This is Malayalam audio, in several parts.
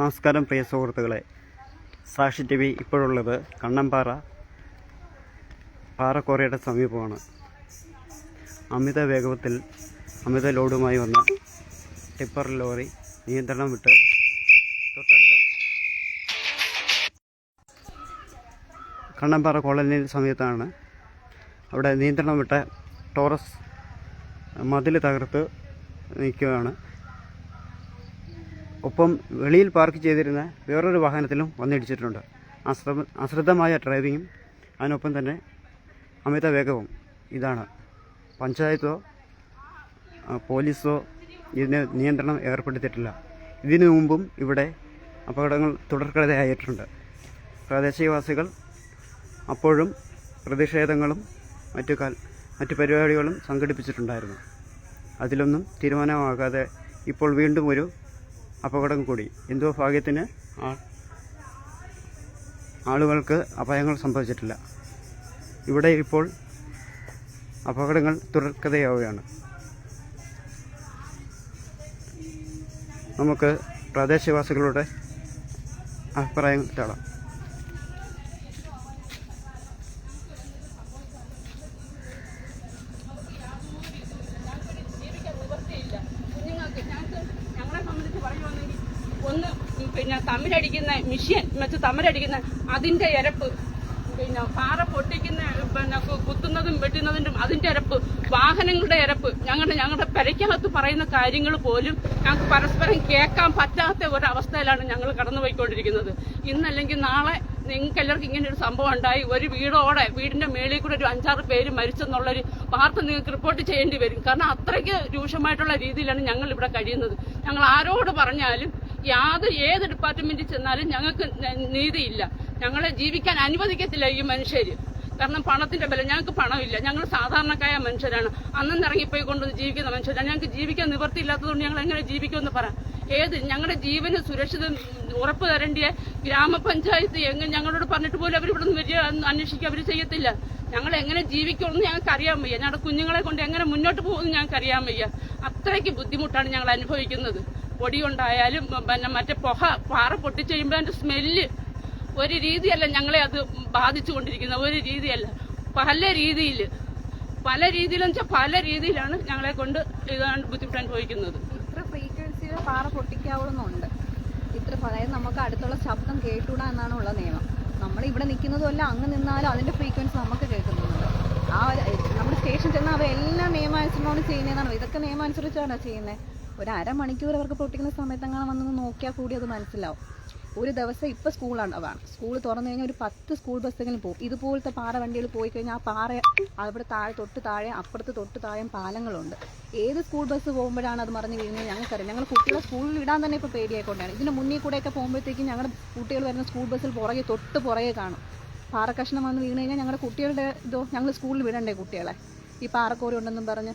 നമസ്കാരം പ്രിയ സുഹൃത്തുക്കളെ. സാക്ഷി ടി വി ഇപ്പോഴുള്ളത് കണ്ണമ്പാറ പാറക്കോറയുടെ സമീപമാണ്. അമിത വേഗത്തിൽ അമിത ലോഡുമായി വന്ന ടിപ്പർ ലോറി നിയന്ത്രണം വിട്ട് തൊട്ടടുത്ത കണ്ണമ്പാറ കോളനിയിൽ സമയത്താണ് അവിടെ നിയന്ത്രണം വിട്ട ടോറസ് മതിൽ തകർത്ത് നിൽക്കുകയാണ്. ഒപ്പം വെളിയിൽ പാർക്ക് ചെയ്തിരുന്ന വേറൊരു വാഹനത്തിലും വന്നിടിച്ചിട്ടുണ്ട്. അശ്ര അശ്രദ്ധമായ ഡ്രൈവിങ്ങും അതിനൊപ്പം തന്നെ അമിത വേഗവും ഇതാണ്. പഞ്ചായത്തോ പോലീസോ ഇതിന് നിയന്ത്രണം ഏർപ്പെടുത്തിയിട്ടില്ല. ഇതിനു മുമ്പും ഇവിടെ അപകടങ്ങൾ തുടർക്കഥയായിട്ടുണ്ട്. പ്രാദേശികവാസികൾ അപ്പോഴും പ്രതിഷേധങ്ങളും മറ്റു കാൽ മറ്റു പരിപാടികളും സംഘടിപ്പിച്ചിട്ടുണ്ടായിരുന്നു. അതിലൊന്നും തീരുമാനമാകാതെ ഇപ്പോൾ വീണ്ടും ഒരു അപകടം കൂടി. എന്തോ ഭാഗ്യത്തിന് ആളുകൾക്ക് അപായങ്ങൾ സംഭവിച്ചിട്ടില്ല. ഇവിടെ ഇപ്പോൾ അപകടങ്ങൾ തുടർക്കഥയാവുകയാണ്. നമുക്ക് പ്രദേശവാസികളുടെ അഭിപ്രായം തേടാം നിവൃത്തിയില്ല. കുഞ്ഞുങ്ങൾക്ക് ഞങ്ങൾക്ക് ഞങ്ങളെ സംബന്ധിച്ച് പറയുവാണെങ്കിൽ ഒന്ന് പിന്നെ തമ്മിലടിക്കുന്ന മിഷ്യൻ വെച്ച് തമ്മിലടിക്കുന്ന അതിന്റെ ഇരപ്പ് പിന്നെ പാറ പൊട്ടിക്കുന്ന പിന്നെ കുത്തുന്നതും വെട്ടുന്നതിന്റെ അതിന്റെ ഇരപ്പ് വാഹനങ്ങളുടെ ഇരപ്പ് ഞങ്ങളുടെ ഞങ്ങളുടെ പെരയ്ക്കകത്ത് പറയുന്ന കാര്യങ്ങൾ പോലും ഞങ്ങൾക്ക് പരസ്പരം കേൾക്കാൻ പറ്റാത്ത ഒരവസ്ഥയിലാണ് ഞങ്ങൾ കടന്നുപോയിക്കൊണ്ടിരിക്കുന്നത്. ഇന്നല്ലെങ്കിൽ നാളെ നിങ്ങൾക്ക് എല്ലാവർക്കും ഇങ്ങനെ ഒരു സംഭവം ഉണ്ടായി. ഒരു വീടോടെ വീടിന്റെ മേളിൽ കൂടെ ഒരു അഞ്ചാറ് പേര് മരിച്ചെന്നുള്ളൊരു വാർത്ത നിങ്ങൾക്ക് റിപ്പോർട്ട് ചെയ്യേണ്ടി വരും. കാരണം അത്രയ്ക്ക് രൂക്ഷമായിട്ടുള്ള രീതിയിലാണ് ഞങ്ങൾ ഇവിടെ കഴിയുന്നത്. ഞങ്ങൾ ആരോട് പറഞ്ഞാലും യാതൊരു ഏത് ഡിപ്പാർട്ട്മെന്റിൽ ചെന്നാലും ഞങ്ങൾക്ക് നീതിയില്ല. ഞങ്ങളെ ജീവിക്കാൻ അനുവദിക്കത്തില്ല ഈ മനുഷ്യര്. കാരണം പണത്തിന്റെ ബലം ഞങ്ങൾക്ക് പണമില്ല. ഞങ്ങൾ സാധാരണക്കായ മനുഷ്യരാണ്. അന്നും ഇറങ്ങിപ്പോയി കൊണ്ട് ജീവിക്കുന്ന മനുഷ്യരാണ്. ഞങ്ങൾക്ക് ജീവിക്കാൻ നിവൃത്തി ഇല്ലാത്തതുകൊണ്ട് ഞങ്ങൾ എങ്ങനെ ജീവിക്കുമെന്ന് പറ ഏത്? ഞങ്ങളുടെ ജീവന് സുരക്ഷിതം ഉറപ്പ് തരേണ്ടിയ ഗ്രാമപഞ്ചായത്ത് എങ്ങനെ ഞങ്ങളോട് പറഞ്ഞിട്ട് പോലും അവർ നിന്ന് വലിയ അന്വേഷിക്കുക അവർ ചെയ്യത്തില്ല. ഞങ്ങൾ എങ്ങനെ ജീവിക്കുമെന്ന് ഞങ്ങൾക്ക് അറിയാൻ വയ്യ. ഞങ്ങളുടെ കുഞ്ഞുങ്ങളെ കൊണ്ട് എങ്ങനെ മുന്നോട്ട് പോകുമെന്ന് ഞങ്ങൾക്ക് അറിയാൻ വയ്യ. അത്രയ്ക്ക് ബുദ്ധിമുട്ടാണ് ഞങ്ങൾ അനുഭവിക്കുന്നത്. പൊടി കൊണ്ടായാലും പിന്നെ മറ്റേ പുക പാറ പൊട്ടിച്ച് കഴിയുമ്പോൾ അതിന്റെ സ്മെല്ല് ഒരു രീതിയല്ല ഞങ്ങളെ അത് ബാധിച്ചുകൊണ്ടിരിക്കുന്നത്. ഒരു രീതിയല്ല. പല രീതിയിൽ പല രീതിയിലെന്ന് വെച്ചാൽ പല രീതിയിലാണ് ഞങ്ങളെ കൊണ്ട് ഇതാണ് ബുദ്ധിമുട്ട് അനുഭവിക്കുന്നത് ഇത്ര ഫ്രീക്വൻസിയിൽ പാറ പൊട്ടിക്കാവുന്നുണ്ട് ഇത്ര അതായത് നമുക്ക് അടുത്തുള്ള ശബ്ദം കേട്ടൂടാ എന്നാണ് ഉള്ള നിയമം. നമ്മൾ ഇവിടെ നിൽക്കുന്നതുമല്ല അങ്ങ് നിന്നാലും അതിന്റെ ഫ്രീക്വൻസി നമുക്ക് കേൾക്കുന്നുണ്ട്. ആ നമ്മൾ സ്റ്റേഷൻ ചെന്നാൽ അവരെല്ലാം നിയമാനുസരണമാണ് ചെയ്യുന്നതാണ് ഇതൊക്കെ നിയമാനുസരിച്ചാണ് ചെയ്യുന്നത്. ഒരു അരമണിക്കൂർ അവർക്ക് പൊട്ടിക്കുന്ന സമയത്ത് അങ്ങനെ വന്നൊന്ന് നോക്കിയാൽ കൂടി അത് മനസ്സിലാവും. ഒരു ദിവസം ഇപ്പം സ്കൂളാണ് അതാണ്. സ്കൂൾ തുറന്നു കഴിഞ്ഞാൽ ഒരു പത്ത് സ്കൂൾ ബസ്സെങ്കിലും പോകും. ഇതുപോലത്തെ പാറ വണ്ടികൾ പോയി കഴിഞ്ഞാൽ ആ പാറ അവിടെ താഴെ തൊട്ട് താഴെ അപ്പുറത്ത് തൊട്ട് താഴെ പാലങ്ങളുണ്ട്. ഏത് സ്കൂൾ ബസ് പോകുമ്പോഴാണ് അത് മറിഞ്ഞ് വീഴുന്നത് ഞങ്ങൾക്കറിയാം. ഞങ്ങൾ കുട്ടികളെ സ്കൂളിൽ ഇടാൻ തന്നെ ഇപ്പോൾ പേടിയായിക്കൊണ്ടാണ്. ഇതിന് മുന്നിൽ കൂടെയൊക്കെ പോകുമ്പോഴത്തേക്കും ഞങ്ങളുടെ കുട്ടികൾ വരുന്ന സ്കൂൾ ബസ്സിൽ പുറകെ തൊട്ട് പുറകെ കാണും. പാറ കഷ്ണം വന്ന് വീണ് കഴിഞ്ഞാൽ ഞങ്ങളുടെ കുട്ടികളുടെ ഇതോ ഞങ്ങൾ സ്കൂളിൽ വിടണ്ടേ കുട്ടികളെ? ഈ പാറക്കോറി ഉണ്ടെന്നും പറഞ്ഞ്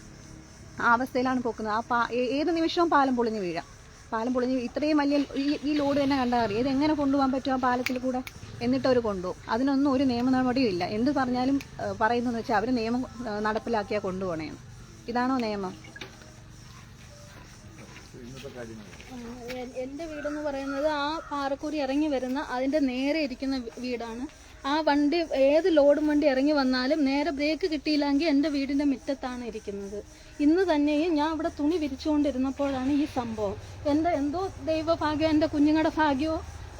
ആ അവസ്ഥയിലാണ് പോക്കുന്നത്. ആ പാ ഏത് നിമിഷവും പാലം പൊളിഞ്ഞ് വീഴാം. പാലം പൊളിഞ്ഞ് ഇത്രയും വലിയ ഈ ലോഡ് തന്നെ കണ്ടാൽ അറിയാം ഇത് എങ്ങനെ കൊണ്ടുപോകാൻ പറ്റും ആ പാലത്തിൽ കൂടെ? എന്നിട്ട് അവർ കൊണ്ടുപോകും അതിനൊന്നും ഒരു നിയമ നടപടിയും ഇല്ല. എന്ത് പറഞ്ഞാലും പറയുന്നതെന്ന് വെച്ചാൽ അവർ നിയമം നടപ്പിലാക്കിയാൽ കൊണ്ടുപോകണേന്ന്. ഇതാണോ നിയമം? എന്റെ വീടെന്ന് പറയുന്നത് ആ പാറക്കൂരി ഇറങ്ങി വരുന്ന അതിന്റെ നേരെ ഇരിക്കുന്ന വീടാണ് ആ വണ്ടി ഏത് ലോഡും വണ്ടി ഇറങ്ങി വന്നാലും നേരെ ബ്രേക്ക് കിട്ടിയില്ലെങ്കിൽ എന്റെ വീടിന്റെ മുറ്റത്താണ് ഇരിക്കുന്നത്. ഇന്ന് തന്നെയും ഞാൻ ഇവിടെ തുണി വിരിച്ചുകൊണ്ടിരുന്നപ്പോഴാണ് ഈ സംഭവം. എന്റെ എന്തോ ദൈവഭാഗ്യം എന്റെ കുഞ്ഞുങ്ങളുടെ ഭാഗ്യമോ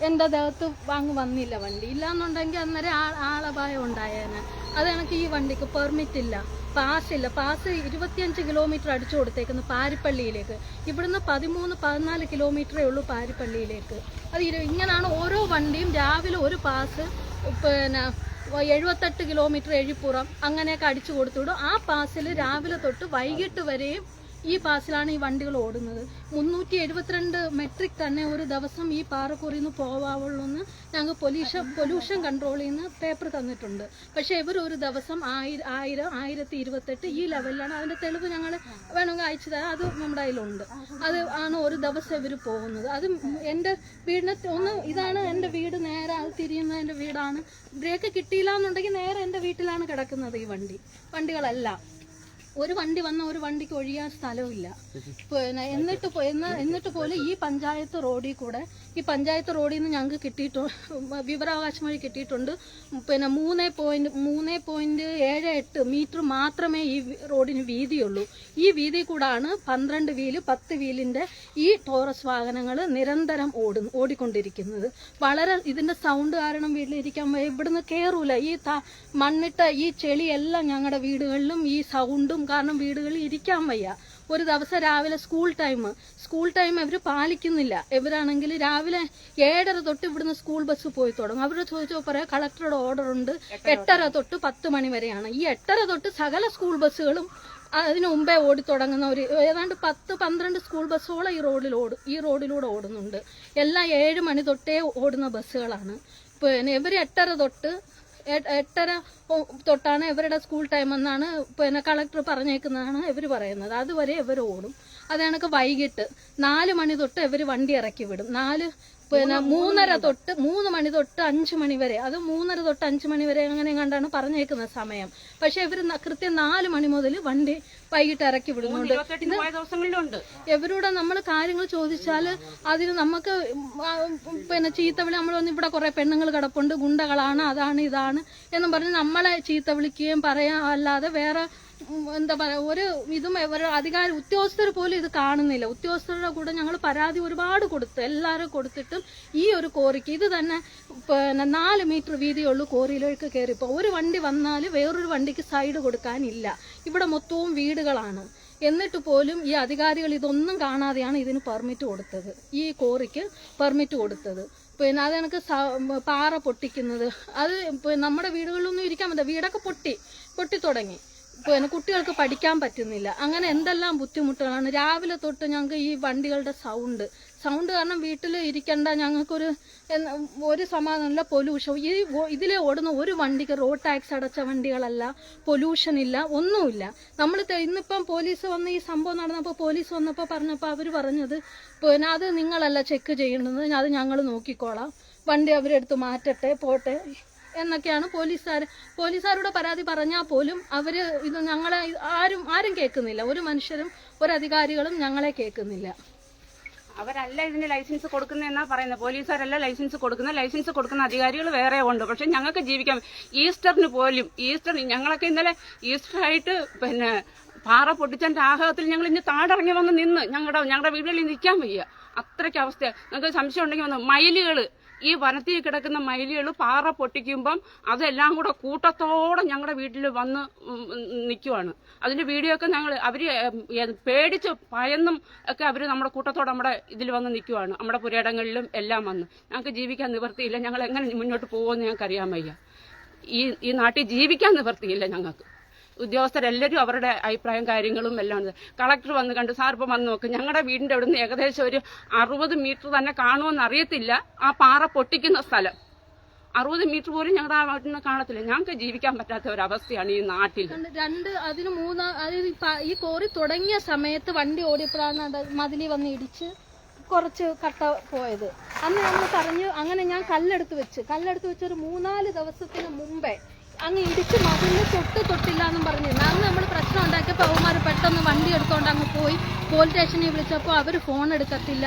എന്റെ ദേഹത്ത് വാങ്ങി വന്നില്ല വണ്ടി. ഇല്ലാന്നുണ്ടെങ്കിൽ അന്നേരം ആ ആളപായം ഉണ്ടായേനെ. അത് എനിക്ക് ഈ വണ്ടിക്ക് പെർമിറ്റ് ഇല്ല. പാസ് ഇല്ല. പാസ് ഇരുപത്തിയഞ്ച് കിലോമീറ്റർ അടിച്ചു കൊടുത്തേക്കുന്നു പാരിപ്പള്ളിയിലേക്ക്. ഇവിടുന്ന് പതിമൂന്ന് പതിനാല് കിലോമീറ്ററേ ഉള്ളൂ പാരിപ്പള്ളിയിലേക്ക്. അത് ഇങ്ങനെയാണ് ഓരോ വണ്ടിയും രാവിലെ ഒരു പാസ് പിന്നെ എഴുപത്തെട്ട് കിലോമീറ്റർ എഴിപ്പുറം അങ്ങനെയൊക്കെ അടിച്ചു കൊടുത്തുവിടും. ആ പാസിൽ രാവിലെ തൊട്ട് വൈകിട്ട് വരെയും ഈ പാസിലാണ് ഈ വണ്ടികൾ ഓടുന്നത്. മുന്നൂറ്റി എഴുപത്തിരണ്ട് മെട്രിക് തന്നെ ഒരു ദിവസം ഈ പാറക്കുറിയിൽ നിന്ന് പോവാവുള്ളൂ എന്ന് ഞങ്ങൾക്ക് പൊല്യൂഷൻ പൊല്യൂഷൻ കൺട്രോളിൽ നിന്ന് പേപ്പർ തന്നിട്ടുണ്ട്. പക്ഷേ ഇവർ ഒരു ദിവസം ആയിരം ആയിരം ആയിരത്തി ഇരുപത്തെട്ട് ഈ ലെവലിലാണ് അതിന്റെ തെളിവ് ഞങ്ങൾ വേണമെങ്കിൽ അയച്ചു തരാം. അത് നമ്മുടെ കയ്യിലുണ്ട്. അത് ആണ് ഒരു ദിവസം ഇവർ പോകുന്നത്. അത് എന്റെ വീടിനെ ഒന്ന് ഇതാണ് എന്റെ വീട് നേരെ അത് തിരിയുന്ന എന്റെ വീടാണ്. ബ്രേക്ക് കിട്ടിയില്ല എന്നുണ്ടെങ്കിൽ നേരെ എന്റെ വീട്ടിലാണ് കിടക്കുന്നത് ഈ വണ്ടി. വണ്ടികളെല്ലാം. ഒരു വണ്ടി വന്ന ഒരു വണ്ടിക്ക് ഒഴിയാൻ സ്ഥലമില്ല പിന്നെ എന്നിട്ട് എന്നിട്ട് പോലും ഈ പഞ്ചായത്ത് റോഡിൽ കൂടെ ഈ പഞ്ചായത്ത് റോഡിൽ നിന്ന് ഞങ്ങൾക്ക് കിട്ടിയിട്ടുണ്ട് വിവരാവകാശം വഴി കിട്ടിയിട്ടുണ്ട്. പിന്നെ മൂന്ന് പോയിന്റ് മൂന്ന് പോയിന്റ് ഏഴ് എട്ട് മീറ്റർ മാത്രമേ ഈ റോഡിന് വീതിയുള്ളൂ. ഈ വീതി കൂടാണ് പന്ത്രണ്ട് വീൽ പത്ത് വീലിന്റെ ഈ ടോറസ് വാഹനങ്ങൾ നിരന്തരം ഓടു ഓടിക്കൊണ്ടിരിക്കുന്നത്. വളരെ ഇതിന്റെ സൗണ്ട് കാരണം വീട്ടിലിരിക്കാൻ. ഇവിടുന്ന് കയറൂല ഈ മണ്ണിട്ട ഈ ചെളിയെല്ലാം ഞങ്ങളുടെ വീടുകളിലും ഈ സൗണ്ടും കാരണം വീടുകളിൽ ഇരിക്കാൻ വയ്യ. ഒരു ദിവസം രാവിലെ സ്കൂൾ ടൈം സ്കൂൾ ടൈം അവർ പാലിക്കുന്നില്ല. ഇവരാണെങ്കിൽ രാവിലെ ഏഴര തൊട്ട് ഇവിടുന്ന് സ്കൂൾ ബസ് പോയി തുടങ്ങും. അവരോട് ചോദിച്ചോ പറയാം കളക്ടറുടെ ഓർഡർ ഉണ്ട്. എട്ടര തൊട്ട് പത്ത് മണി വരെയാണ്. ഈ എട്ടര തൊട്ട് സകല സ്കൂൾ ബസ്സുകളും അതിനു മുമ്പേ ഓടി തുടങ്ങുന്ന ഒരു ഏതാണ്ട് പത്ത് പന്ത്രണ്ട് സ്കൂൾ ബസ്സോളം ഈ റോഡിൽ ഓടും. ഈ റോഡിലൂടെ ഓടുന്നുണ്ട്. എല്ലാം ഏഴ് മണി തൊട്ടേ ഓടുന്ന ബസ്സുകളാണ് പിന്നെ ഇവർ എട്ടര തൊട്ട് എട്ടര തൊട്ടാണ് ഇവരുടെ സ്കൂൾ ടൈം എന്നാണ് പിന്നെ കളക്ടർ പറഞ്ഞേക്കുന്നതാണ് ഇവർ പറയുന്നത്. അതുവരെ ഇവർ ഓടും. അത് കണക്ക് വൈകിട്ട് നാല് മണി തൊട്ട് ഇവർ വണ്ടി ഇറക്കി വിടും. നാല് പിന്നെ മൂന്നര തൊട്ട് മൂന്ന് മണി തൊട്ട് അഞ്ച് മണി വരെ. അത് മൂന്നര തൊട്ട് അഞ്ച് മണി വരെ അങ്ങനെ കണ്ടാണ് പറഞ്ഞേക്കുന്ന സമയം. പക്ഷെ ഇവർ കൃത്യം നാല് മണി മുതൽ വണ്ടി വൈകിട്ട് ഇറക്കി വിടുന്നുണ്ട്. ഇവരോട് നമ്മൾ കാര്യങ്ങൾ ചോദിച്ചാൽ അതിന് നമുക്ക് പിന്നെ ചീത്ത വിളി നമ്മൾ വന്ന് ഇവിടെ കുറെ പെണ്ണുങ്ങൾ കിടപ്പുണ്ട് ഗുണ്ടകളാണ് അതാണ് ഇതാണ് എന്നും പറഞ്ഞ് നമ്മളെ ചീത്ത വിളിക്കുകയും പറയാം അല്ലാതെ വേറെ എന്താ പറയാ ഒരു ഇതും ഒരു അധികാര ഉദ്യോഗസ്ഥർ പോലും ഇത് കാണുന്നില്ല. ഉദ്യോഗസ്ഥരുടെ കൂടെ ഞങ്ങൾ പരാതി ഒരുപാട് കൊടുത്തു. എല്ലാവരും കൊടുത്തിട്ടും ഈ ഒരു കോറിക്ക് ഇത് തന്നെ നാല് മീറ്റർ വീതിയുള്ള കോറിയിലേക്ക് കയറിപ്പോ ഒരു വണ്ടി വന്നാൽ വേറൊരു വണ്ടിക്ക് സൈഡ് കൊടുക്കാനില്ല. ഇവിടെ മൊത്തവും വീടുകളാണ്. എന്നിട്ട് പോലും ഈ അധികാരികൾ ഇതൊന്നും കാണാതെയാണ് ഇതിന് പെർമിറ്റ് കൊടുത്തത്. ഈ കോറിക്ക് പെർമിറ്റ് കൊടുത്തത്. പിന്നെ അത് എനിക്ക് പാറ പൊട്ടിക്കുന്നത്. അത് നമ്മുടെ വീടുകളിലൊന്നും ഇരിക്കാൻ പറ്റില്ല. വീടൊക്കെ പൊട്ടി. പൊട്ടി തുടങ്ങി പിന്നെ കുട്ടികൾക്ക് പഠിക്കാൻ പറ്റുന്നില്ല. അങ്ങനെ എന്തെല്ലാം ബുദ്ധിമുട്ടുകളാണ്? രാവിലെ തൊട്ട് ഞങ്ങൾക്ക് ഈ വണ്ടികളുടെ സൗണ്ട് സൗണ്ട് കാരണം വീട്ടിൽ ഇരിക്കേണ്ട ഞങ്ങൾക്കൊരു ഒരു സമാധാനമില്ല പൊല്യൂഷൻ ഈ ഇതിലെ ഓടുന്ന ഒരു വണ്ടിക്ക് റോഡ് ടാക്സ് അടച്ച വണ്ടികളല്ല പൊല്യൂഷൻ ഇല്ല ഒന്നുമില്ല. നമ്മൾ ഇന്നിപ്പം പോലീസ് വന്ന് ഈ സംഭവം നടന്നപ്പോൾ പോലീസ് വന്നപ്പോൾ പറഞ്ഞപ്പോൾ അവർ പറഞ്ഞത് പിന്നെ അത് നിങ്ങളല്ല ചെക്ക് ചെയ്യേണ്ടത് അത് ഞങ്ങൾ നോക്കിക്കോളാം. വണ്ടി അവരെടുത്ത് മാറ്റട്ടെ പോട്ടെ. എന്നൊക്കെയാണ് പോലീസുകാർ പോലീസുകാരോട് പരാതി പറഞ്ഞാൽ പോലും അവർ ഇത് ഞങ്ങളെ ആരും ആരും കേൾക്കുന്നില്ല. ഒരു മനുഷ്യരും ഒരു അധികാരികളും ഞങ്ങളെ കേൾക്കുന്നില്ല. അവരല്ല ഇതിന് ലൈസൻസ് കൊടുക്കുന്നതെന്നാ പറയുന്നത്? പോലീസുകാരല്ല ലൈസൻസ് കൊടുക്കുന്ന ലൈസൻസ് കൊടുക്കുന്ന അധികാരികൾ വേറെ ഉണ്ട്. പക്ഷെ ഞങ്ങൾക്ക് ജീവിക്കാം ഈസ്റ്ററിന് പോലും ഈസ്റ്റർ ഞങ്ങളൊക്കെ ഇന്നലെ ഈസ്റ്റർ ആയിട്ട് പിന്നെ പാറ പൊട്ടിച്ചതിന്റെ ആഹ്ലാദത്തിൽ ഞങ്ങൾ ഇന്ന് താടിറങ്ങി വന്ന് നിന്ന് ഞങ്ങളുടെ ഞങ്ങളുടെ വീടുകളിൽ നിൽക്കാൻ വയ്യ. അത്രയ്ക്ക് അവസ്ഥയാണ് ഞങ്ങൾക്ക് സംശയം ഉണ്ടെങ്കിൽ വന്ന് മയിലുകൾ ഈ വനത്തിൽ കിടക്കുന്ന മയിലുകൾ പാറ പൊട്ടിക്കുമ്പം അതെല്ലാം കൂടെ കൂട്ടത്തോടെ ഞങ്ങളുടെ വീട്ടിൽ വന്ന് നിൽക്കുവാണ് അതിന്റെ വീഡിയോ ഒക്കെ ഞങ്ങൾ അവർ ഏ, പേടിച്ച് ഭയന്നും ഒക്കെ അവർ നമ്മുടെ കൂട്ടത്തോടെ നമ്മുടെ ഇതിൽ വന്ന് നിൽക്കുവാണ് നമ്മുടെ പുരയിടങ്ങളിലും എല്ലാം വന്ന്. ഞങ്ങൾക്ക് ജീവിക്കാൻ നിവർത്തിയില്ല ഞങ്ങൾ എങ്ങനെ മുന്നോട്ട് പോകുമെന്ന് ഞങ്ങൾക്ക് അറിയാൻ വയ്യ. ഈ ഈ നാട്ടിൽ ജീവിക്കാൻ നിവർത്തിയില്ല ഞങ്ങൾക്ക് ഉദ്യോഗസ്ഥരെല്ലാവരും അവരുടെ അഭിപ്രായം കാര്യങ്ങളും എല്ലാം ഉണ്ട്. കളക്ടർ വന്ന് കണ്ട് സാർ ഇപ്പം വന്ന് നോക്ക് ഞങ്ങളുടെ വീടിന്റെ അവിടുന്ന് ഏകദേശം ഒരു അറുപത് മീറ്റർ തന്നെ കാണുമെന്ന് അറിയത്തില്ല. ആ പാറ പൊട്ടിക്കുന്ന സ്ഥലം. അറുപത് മീറ്റർ പോലും ഞങ്ങളുടെ ആ വീട്ടിൽ നിന്ന് കാണത്തില്ല. ഞങ്ങൾക്ക് ജീവിക്കാൻ പറ്റാത്ത ഒരു അവസ്ഥയാണ് ഈ നാട്ടിൽ. രണ്ട് അതിന് മൂന്ന് ഈ കോറി തുടങ്ങിയ സമയത്ത് വണ്ടി ഓടിയപ്പോഴാണ് മതിലി വന്ന് ഇടിച്ച് കുറച്ച് കട്ട പോയത്. അന്ന് നമ്മൾ പറഞ്ഞു അങ്ങനെ ഞാൻ കല്ലെടുത്ത് വെച്ച് കല്ലെടുത്ത് വെച്ച് ഒരു മൂന്നാൽ ദിവസത്തിന് മുമ്പേ അങ്ങ് ഇടിച്ച് മതിലിന് തൊട്ട് തൊട്ടില്ല എന്നും പറഞ്ഞു. അന്ന് നമ്മൾ പ്രശ്നം ഉണ്ടാക്കിയപ്പോൾ അവന്മാർ പെട്ടെന്ന് വണ്ടി എടുത്തോണ്ട് അങ്ങ് പോയി. പോലീസ് സ്റ്റേഷനിൽ വിളിച്ചപ്പോൾ അവർ ഫോൺ എടുക്കത്തില്ല.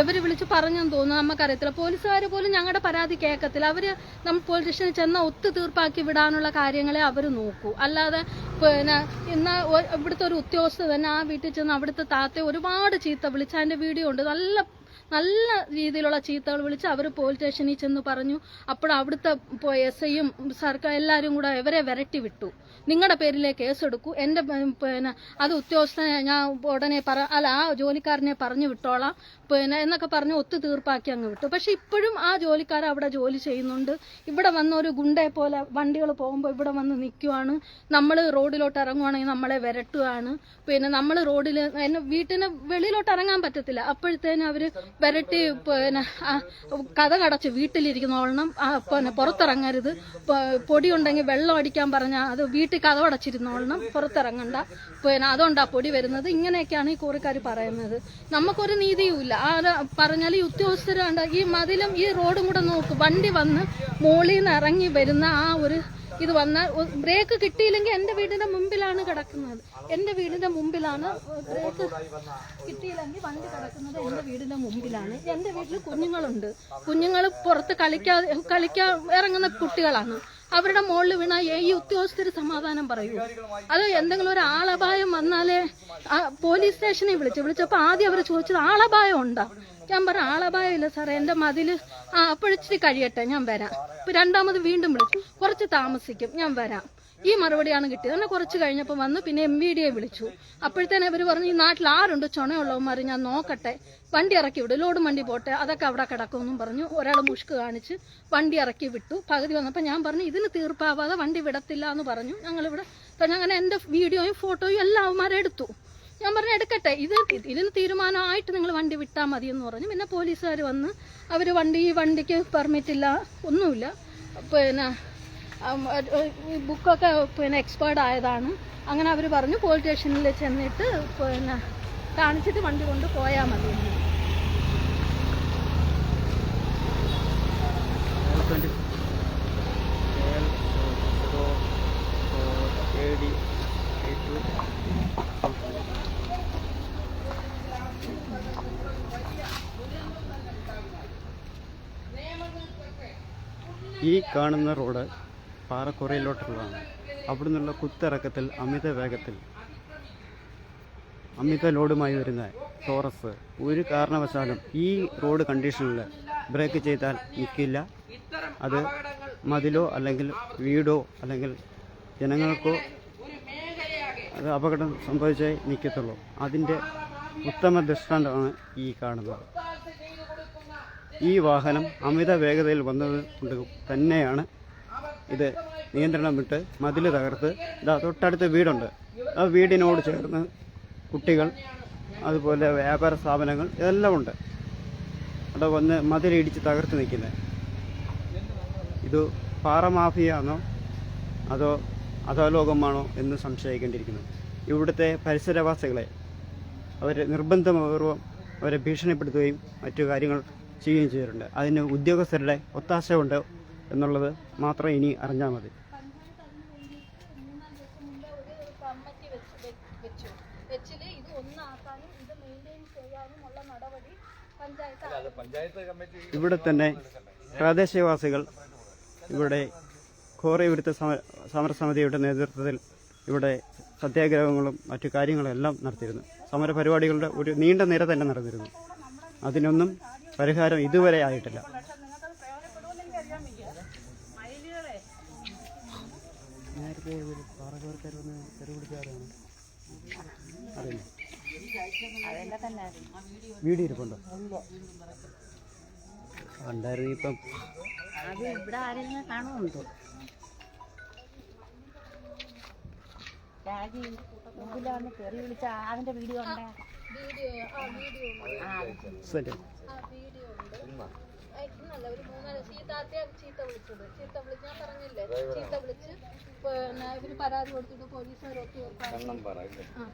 ഇവർ വിളിച്ച് പറഞ്ഞെന്ന് തോന്നുന്നു നമുക്കറിയത്തില്ല. പോലീസുകാർ പോലും ഞങ്ങളുടെ പരാതി കേൾക്കത്തില്ല. അവർ നമ്മൾ പോലീസ് സ്റ്റേഷനിൽ ചെന്ന ഒത്തു തീർപ്പാക്കി വിടാനുള്ള കാര്യങ്ങളെ അവർ നോക്കൂ. അല്ലാതെ പിന്നെ ഇന്ന് ഇവിടുത്തെ ഒരു ഉദ്യോഗസ്ഥ തന്നെ ആ വീട്ടിൽ ചെന്ന് അവിടുത്തെ താത്തയെ ഒരുപാട് ചീത്ത വിളിച്ച് അതിന്റെ വീഡിയോ ഉണ്ട് നല്ല നല്ല രീതിയിലുള്ള ചീത്തകൾ വിളിച്ച് അവർ പോലീസ് സ്റ്റേഷനിൽ ചെന്ന് പറഞ്ഞു. അപ്പോൾ അവിടുത്തെ എസ് ഐയും സർക്കാർ എല്ലാവരും കൂടെ ഇവരെ വിരട്ടി വിട്ടു. നിങ്ങളുടെ പേരിലെ കേസെടുക്കൂ എന്റെ പിന്നെ അത് ഉദ്യോഗസ്ഥനെ ഞാൻ ഉടനെ പറ അല്ല ആ ജോലിക്കാരനെ പറഞ്ഞു വിട്ടോളാം. പിന്നെ എന്നൊക്കെ പറഞ്ഞ് ഒത്തു തീർപ്പാക്കി അങ്ങ് വിട്ടു. പക്ഷെ ഇപ്പോഴും ആ ജോലിക്കാർ അവിടെ ജോലി ചെയ്യുന്നുണ്ട്. ഇവിടെ വന്ന ഒരു ഗുണ്ടയെ പോലെ വണ്ടികൾ പോകുമ്പോൾ ഇവിടെ വന്ന് നിൽക്കുവാണ് നമ്മൾ റോഡിലോട്ട് ഇറങ്ങുവാണെങ്കിൽ നമ്മളെ വിരട്ടുകയാണ് പിന്നെ നമ്മൾ റോഡിൽ എന്നെ വീട്ടിന് വെളിയിലോട്ട് ഇറങ്ങാൻ പറ്റത്തില്ല. അപ്പോഴത്തേനും അവർ വിരട്ടി പിന്നെ കഥ കടച്ച് വീട്ടിലിരിക്കുന്നോളണം ആ, പിന്നെ പുറത്തിറങ്ങരുത്. പൊടി ഉണ്ടെങ്കിൽ വെള്ളം അടിക്കാൻ പറഞ്ഞാൽ അത് വീട്ടിൽ കഥ അടച്ചിരുന്നോളണം പുറത്തിറങ്ങണ്ട. പിന്നെ അതുകൊണ്ടാ പൊടി വരുന്നത്. ഇങ്ങനെയൊക്കെയാണ് ഈ കോറിക്കാർ പറയുന്നത്. നമുക്കൊരു നീതിയുമില്ല ആ പറഞ്ഞാൽ ഈ ഉദ്യോഗസ്ഥരുണ്ട് ഈ മതിലും ഈ റോഡും കൂടെ നോക്ക്. വണ്ടി വന്ന് മോളിൽ നിന്ന് ഇറങ്ങി വരുന്ന ആ ഒരു ഇത് വന്നാൽ ബ്രേക്ക് കിട്ടിയില്ലെങ്കിൽ എന്റെ വീടിന്റെ മുമ്പിലാണ് കിടക്കുന്നത്. എന്റെ വീടിന്റെ മുമ്പിലാണ് ബ്രേക്ക് കിട്ടിയില്ലെങ്കിൽ വണ്ടി കിടക്കുന്നത് എന്റെ വീടിന്റെ മുമ്പിലാണ്. എന്റെ വീട്ടിൽ കുഞ്ഞുങ്ങളുണ്ട്. കുഞ്ഞുങ്ങൾ പുറത്ത് കളിക്കാ കളിക്കാൻ ഇറങ്ങുന്ന കുട്ടികളാണ്. അവരുടെ മുകളിൽ വീണ ഈ ഉദ്യോഗസ്ഥർ സമാധാനം പറയൂ. അത് എന്തെങ്കിലും ഒരു ആളപായം വന്നാലേ പോലീസ് സ്റ്റേഷനെ വിളിച്ചു. വിളിച്ചപ്പോൾ ആദ്യം അവർ ചോദിച്ചത് ആളപായം ഉണ്ടോ? ഞാൻ പറഞ്ഞു ആളപായം ഇല്ല സാറേ എന്റെ മതിൽ ആ അപ്പോഴിച്ചിരി കഴിയട്ടെ ഞാൻ വരാം. രണ്ടാമത് വീണ്ടും വിളിച്ചു കുറച്ച് താമസിക്കും ഞാൻ വരാം. ഈ മറുപടിയാണ് കിട്ടിയത്. അങ്ങനെ കുറച്ച് കഴിഞ്ഞപ്പോൾ വന്ന് പിന്നെ എം വി ഡിയെ വിളിച്ചു. അപ്പോഴത്തേനെ അവർ പറഞ്ഞു ഈ നാട്ടിൽ ആരുണ്ട്? ചുണയുള്ളവന്മാർ ഞാൻ നോക്കട്ടെ. വണ്ടി ഇറക്കി വിടും. ലോഡും വണ്ടി പോട്ടെ. അതൊക്കെ അവിടെ കിടക്കുമെന്നും പറഞ്ഞു. ഒരാൾ മുഷ്ക് കാണിച്ച് വണ്ടി ഇറക്കി വിട്ടു. പകുതി വന്നപ്പോൾ ഞാൻ പറഞ്ഞു ഇതിന് തീർപ്പാവാതെ വണ്ടി വിടത്തില്ല എന്ന് പറഞ്ഞു. ഞങ്ങളിവിടെ അങ്ങനെ എന്റെ വീഡിയോയും ഫോട്ടോയും എല്ലാം അവന്മാരെ എടുത്തു. ഞാൻ പറഞ്ഞു എടുക്കട്ടെ. ഇത് ഇതിന് തീരുമാനമായിട്ട് നിങ്ങൾ വണ്ടി വിട്ടാൽ മതി എന്ന് പറഞ്ഞു. പിന്നെ പോലീസുകാർ വന്ന് അവർ വണ്ടി ഈ വണ്ടിക്ക് പെർമിറ്റ് ഇല്ല ഒന്നുമില്ല. പിന്നെ ബുക്കൊക്കെ പിന്നെ എക്സ്പേർഡ് ആയതാണ്. അങ്ങനെ അവർ പറഞ്ഞു പോലീസ് സ്റ്റേഷനിൽ ചെന്നിട്ട് പിന്നെ കാണിച്ചിട്ട് വണ്ടി കൊണ്ട് പോയാൽ മതി. ഈ കാണുന്ന റോഡ് പാറക്കുറയിലോട്ടുള്ളതാണ്. അവിടെ നിന്നുള്ള കുത്തിറക്കത്തിൽ അമിത വേഗത്തിൽ അമിത ലോഡുമായി വരുന്ന ടോറസ് ഒരു കാരണവശാലും ഈ റോഡ് കണ്ടീഷനിൽ ബ്രേക്ക് ചെയ്താൽ നിൽക്കില്ല അത് മതിലോ അല്ലെങ്കിൽ വീടോ അല്ലെങ്കിൽ ജനങ്ങൾക്കോ അത് അപകടം സംഭവിച്ചേ നിൽക്കത്തുള്ളൂ അതിന്റെ ഉത്തമ ദൃഷ്ടാന്തമാണ് ഈ കാണുന്നത്. ഈ വാഹനം അമിത വേഗതയിൽ വന്നത് കൊണ്ട് തന്നെയാണ് ഇത് നിയന്ത്രണം വിട്ട് മതിൽ തകർത്ത് ഇതാ തൊട്ടടുത്ത് വീടുണ്ട്. ആ വീടിനോട് ചേർന്ന് കുട്ടികൾ അതുപോലെ വ്യാപാര സ്ഥാപനങ്ങൾ ഇതെല്ലാം ഉണ്ട്. അവിടെ വന്ന് മതിലിടിച്ച് തകർത്ത് നിൽക്കുന്നത് ഇത് പാറമാഫിയാണോ അതോ അധോലോകമാണോ എന്ന് സംശയിക്കേണ്ടിയിരിക്കുന്നു. ഇവിടുത്തെ പരിസരവാസികളെ അവർ നിർബന്ധപൂർവം അവരെ ഭീഷണിപ്പെടുത്തുകയും മറ്റു കാര്യങ്ങൾ ചെയ്യുകയും ചെയ്തിട്ടുണ്ട്. അതിന് ഉദ്യോഗസ്ഥരുടെ ഒത്താശ ഉണ്ട് എന്നുള്ളത് മാത്രം ഇനി അറിഞ്ഞാൽ മതി. ഇവിടെ തന്നെ പ്രാദേശികവാസികൾ ഇവിടെ ഖോറ വിരുദ്ധ സമ- സമരസമിതിയുടെ നേതൃത്വത്തിൽ ഇവിടെ സത്യാഗ്രഹങ്ങളും മറ്റു കാര്യങ്ങളെല്ലാം നടത്തിയിരുന്നു. സമര പരിപാടികളുടെ ഒരു നീണ്ട നിര തന്നെ നടന്നിരുന്നു. അതിനൊന്നും പരിഹാരം ഇതുവരെ ആയിട്ടില്ല. നേരത്തെ ഒരു പാറകോർക്കാർ വന്ന് തെരുവിളിക്കാറാണ് അറിയില്ല. വീഡിയോ ഇരിപ്പുണ്ടോ ഉണ്ടായിരുന്നു ഇപ്പം. അത് ഇവിടെ ആരെങ്കിലും കാണുന്നുണ്ടോ രാജി മുമ്പിൽ വന്ന് വിളിച്ച അതിന്റെ വീഡിയോ ഉണ്ട്. വീഡിയോ ആ വീഡിയോ ഉണ്ട്. സെറ്റ് ഒരു മൂന്നാൽ ചീത്താത്തെ ചീത്ത വിളിച്ചത്. ചീത്ത വിളിച്ച് ഞാൻ പറഞ്ഞില്ലേ? ചീത്ത വിളിച്ച് പിന്നെ ഇവർ പരാതി കൊടുത്തിട്ട് പോലീസുകാരൊക്കെ ആ.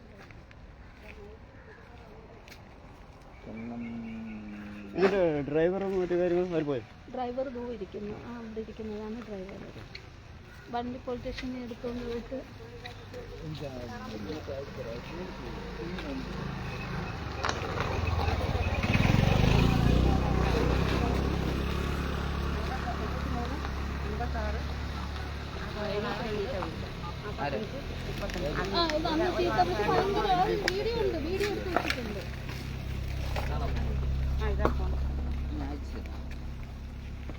ഇതിന്റെ ഡ്രൈവറും മറ്റു കാര്യങ്ങളും അവർ പോയി? ഡ്രൈവർ ദൂ ഇരിക്കുന്നു. ആ അവിടെ ഇരിക്കുന്നതാണ് ഡ്രൈവർ. വണ്ടി പോലീസ് സ്റ്റേഷനിൽ എടുത്തുകൊണ്ട് പോയിട്ട് ആ ഇത് അന്ന് ചീത്ത വിളിച്ച് ഭയങ്കര ആ വീഡിയോ ഉണ്ട് വീഡിയോ എടുത്ത് വെച്ചിട്ടുണ്ട്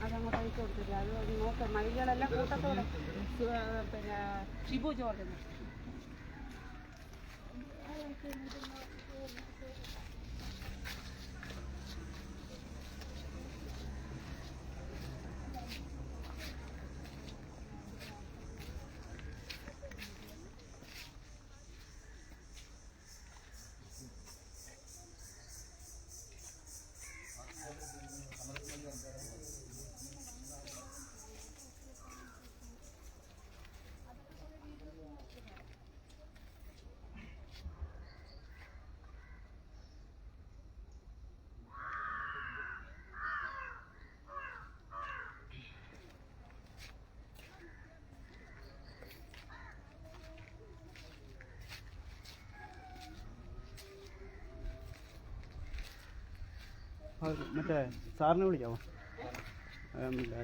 അതങ്ങോട്ട് അയച്ചു കൊടുത്തില്ല അത് നോക്കാം മൈലുകളെല്ലാം കൂട്ടത്തോടെ പിന്നെ ഷിബു ജോർജ് മറ്റേ സാറിനെ വിളിക്കാമോ?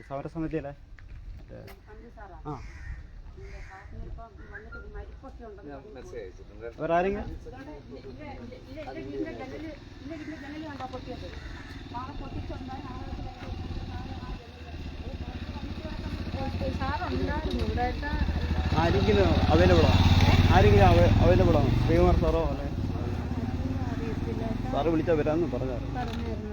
സമരസമിതി അല്ലേ ആ. ആരെങ്കിലും അവൈലബിൾ ആണ്? ആരെങ്കിലും അവൈലബിൾ ആണ്? ശ്രീകുമാർ സാറോ അല്ലെ? സാറ് വിളിച്ചാൽ വരാമെന്ന് പറഞ്ഞായിരുന്നു.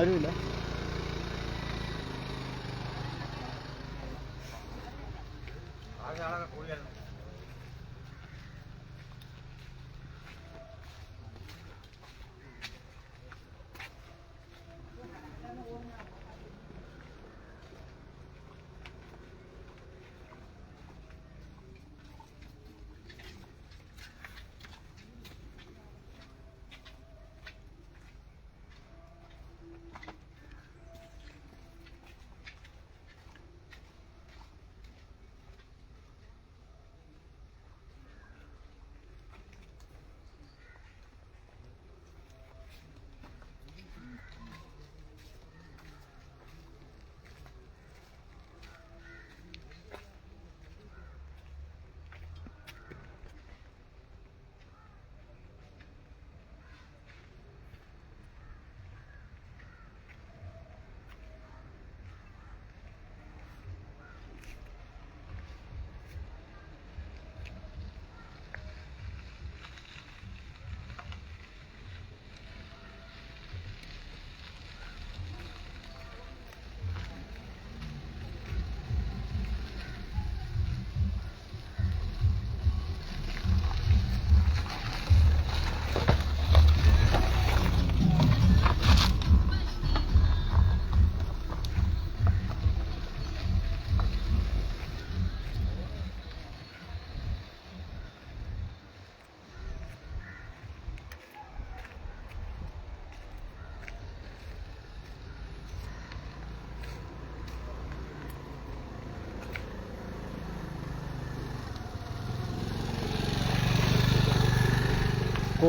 ആരുമില്ല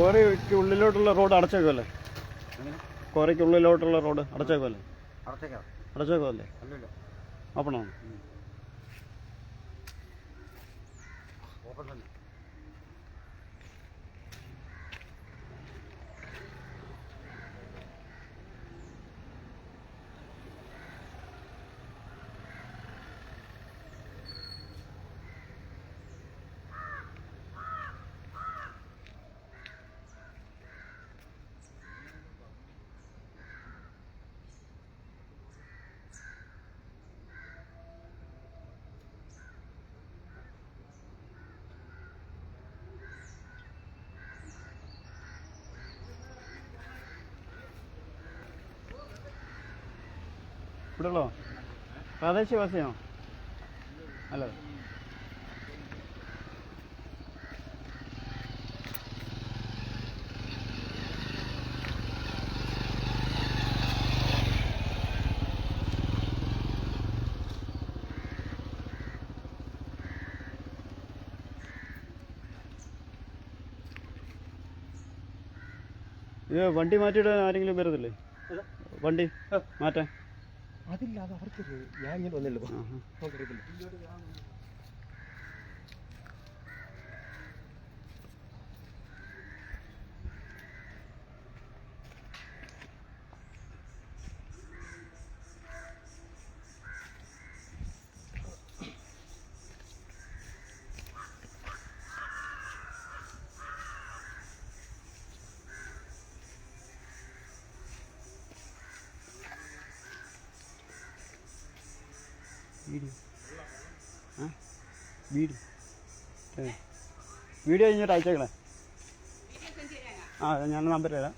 കോറയ്ക്ക് ഉള്ളിലോട്ടുള്ള റോഡ് അടച്ചേക്കുമല്ലേ കോറയ്ക്ക് ഉള്ളിലോട്ടുള്ള റോഡ് അടച്ചേക്കുമല്ലേ അടച്ചേക്കാം അടച്ചേക്കുമല്ലേ ഓപ്പണാണ് ഓപ്പൺ തന്നെ. ഇവിടെയുള്ളോ? പ്രാദേശികവാസിയാണോ അല്ല. ഇത് വണ്ടി മാറ്റിയിടാൻ ആരെങ്കിലും വരത്തില്ലേ? വണ്ടി മാറ്റാൻ? അതില്ല അവർക്കൊരു അവർക്ക് ഞാൻ ഇങ്ങനെ വന്നല്ലോ ആഹാ. Video video. വീഡിയോ കഴിഞ്ഞിട്ട് അയച്ചേക്കണേ ആ ഞാൻ നമ്പർ തരാം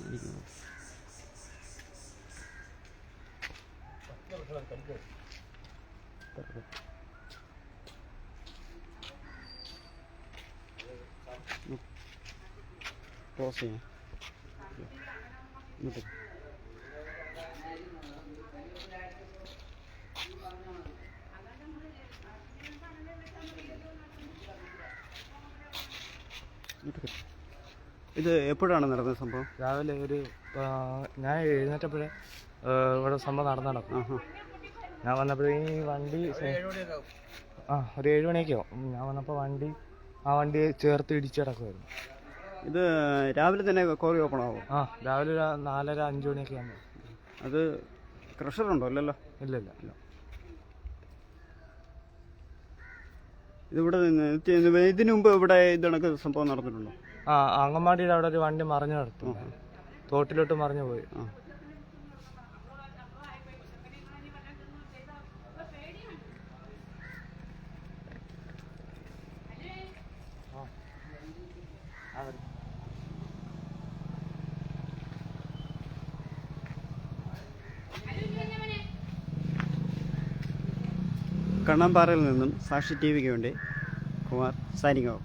Thank ശരി. ക്ലോസ് ചെയ്യാം. ഇത് എപ്പോഴാണ് നടന്ന സംഭവം? രാവിലെ ഒരു ഞാൻ എഴുന്നേറ്റപ്പോഴേ ഇവിടെ സംഭവം നടന്നു നടക്കും ഞാൻ വന്നപ്പോഴേ ഈ വണ്ടി ആ ഒരു ഏഴ് ഞാൻ വന്നപ്പോൾ വണ്ടി ആ വണ്ടി ചേർത്ത് ഇടിച്ചു കിടക്കുമായിരുന്നു ഇത് രാവിലെ തന്നെ കോറി ഓപ്പൺ ആവും? ആ രാവിലെ ഒരു നാലര അഞ്ച് മണിയൊക്കെ ആകുമ്പോൾ അത് ക്രഷറുണ്ടോ അല്ലല്ലോ ഇല്ല ഇല്ല ഇല്ല. ഇതിവിടെ നിന്ന് ഇത് ഇതിനു മുമ്പ് ഇവിടെ ഇത് കണക്ക് സംഭവം നടന്നിട്ടുണ്ടോ? ആ അങ്കമാടിയുടെ അവിടെ ഒരു വണ്ടി മറിഞ്ഞു നടത്തും. തോട്ടിലോട്ട് മറിഞ്ഞു പോയി. ആ. കണ്ണമ്പാറയിൽ നിന്നും സാക്ഷി ടി വിക്ക് വേണ്ടി കുമാർ സൈനിങ് ഓഫ്